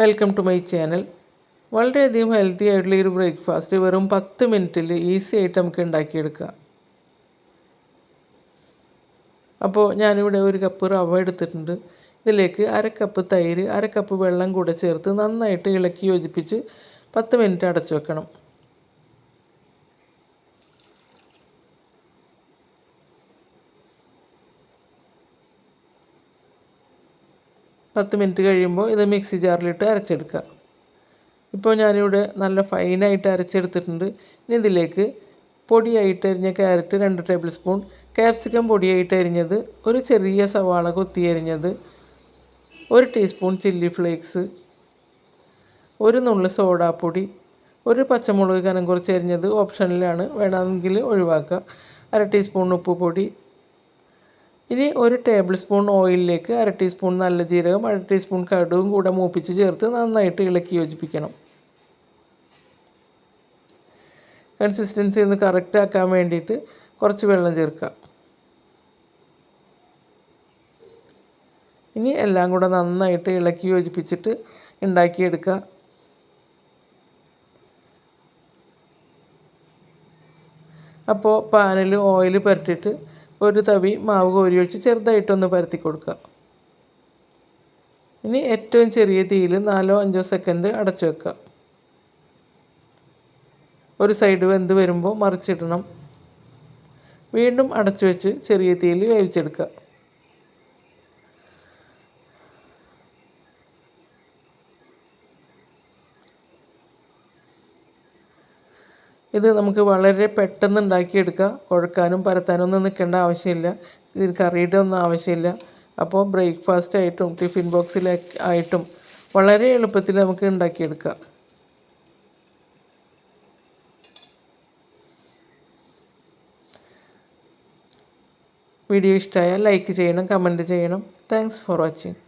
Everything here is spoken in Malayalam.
വെൽക്കം ടു മൈ ചാനൽ വളരെയധികം ഹെൽത്തി ആയിട്ടുള്ള ഒരു ബ്രേക്ക്ഫാസ്റ്റ് വെറും പത്ത് മിനിറ്റിൽ ഈസി ആയിട്ട് നമുക്ക് ഉണ്ടാക്കിയെടുക്കാം. അപ്പോൾ ഞാനിവിടെ ഒരു കപ്പ് റവ എടുത്തിട്ടുണ്ട്. ഇതിലേക്ക് അര കപ്പ് തൈര് അര കപ്പ് വെള്ളം കൂടെ ചേർത്ത് നന്നായിട്ട് ഇളക്കി യോജിപ്പിച്ച് പത്ത് മിനിറ്റ് അടച്ചു വെക്കണം. പത്ത് മിനിറ്റ് കഴിയുമ്പോൾ ഇത് മിക്സി ജാറിലിട്ട് അരച്ചെടുക്കുക. ഇപ്പോൾ ഞാനിവിടെ നല്ല ഫൈനായിട്ട് അരച്ചെടുത്തിട്ടുണ്ട്. ഇനി ഇതിലേക്ക് പൊടിയായിട്ട് അരിഞ്ഞ ക്യാരറ്റ് രണ്ട് ടേബിൾ സ്പൂൺ ക്യാപ്സിക്കം പൊടിയായിട്ട് അരിഞ്ഞത് ഒരു ചെറിയ സവാള കൊത്തി അരിഞ്ഞത് ഒരു ടീസ്പൂൺ ചില്ലി ഫ്ലേക്സ് ഒരു നുള്ളു സോഡാപ്പൊടി ഒരു പച്ചമുളക് കനം കുറച്ച് അരിഞ്ഞത് ഓപ്ഷനിലാണ്. വേണമെങ്കിൽ ഒഴിവാക്കുക. അര ടീസ്പൂൺ ഉപ്പ് പൊടി ഇനി ഒരു ടേബിൾ സ്പൂൺ ഓയിലിലേക്ക് അര ടീസ്പൂൺ നല്ല ജീരകം അര ടീസ്പൂൺ കടുവും കൂടെ മൂപ്പിച്ച് ചേർത്ത് നന്നായിട്ട് ഇളക്കി യോജിപ്പിക്കണം. കൺസിസ്റ്റൻസി ഒന്ന് കറക്റ്റ് ആക്കാൻ വേണ്ടിയിട്ട് കുറച്ച് വെള്ളം ചേർക്കുക. ഇനി എല്ലാം കൂടെ നന്നായിട്ട് ഇളക്കി യോജിപ്പിച്ചിട്ട് ഉണ്ടാക്കിയെടുക്കുക. അപ്പോൾ പാനിൽ ഓയിൽ പുരട്ടിയിട്ട് ഒരു തവി മാവ് കോരി ഒഴിച്ച് ചെറുതായിട്ടൊന്ന് പരത്തി കൊടുക്കുക. ഇനി ഏറ്റവും ചെറിയ തീയിൽ നാലോ അഞ്ചോ സെക്കൻഡ് അടച്ചു വെക്കുക. ഒരു സൈഡ് വെന്ത് വരുമ്പോൾ മറിച്ചിടണം. വീണ്ടും അടച്ചു വെച്ച് ചെറിയ തീയിൽ വേവിച്ചെടുക്കുക. ഇത് നമുക്ക് വളരെ പെട്ടെന്ന് ഉണ്ടാക്കിയെടുക്കാം. കുഴക്കാനും പരത്താനും ഒന്നും നിൽക്കേണ്ട ആവശ്യമില്ല. ഇതിന് കറിയുടെ ഒന്നും ആവശ്യമില്ല. അപ്പോൾ ബ്രേക്ക്ഫാസ്റ്റ് ആയിട്ടും ടിഫിൻ ബോക്സിൽ ആയിട്ടും വളരെ എളുപ്പത്തിൽ നമുക്ക് ഉണ്ടാക്കിയെടുക്കാം. വീഡിയോ ഇഷ്ടമായാൽ ലൈക്ക് ചെയ്യണം കമന്റ് ചെയ്യണം. Thanks for watching.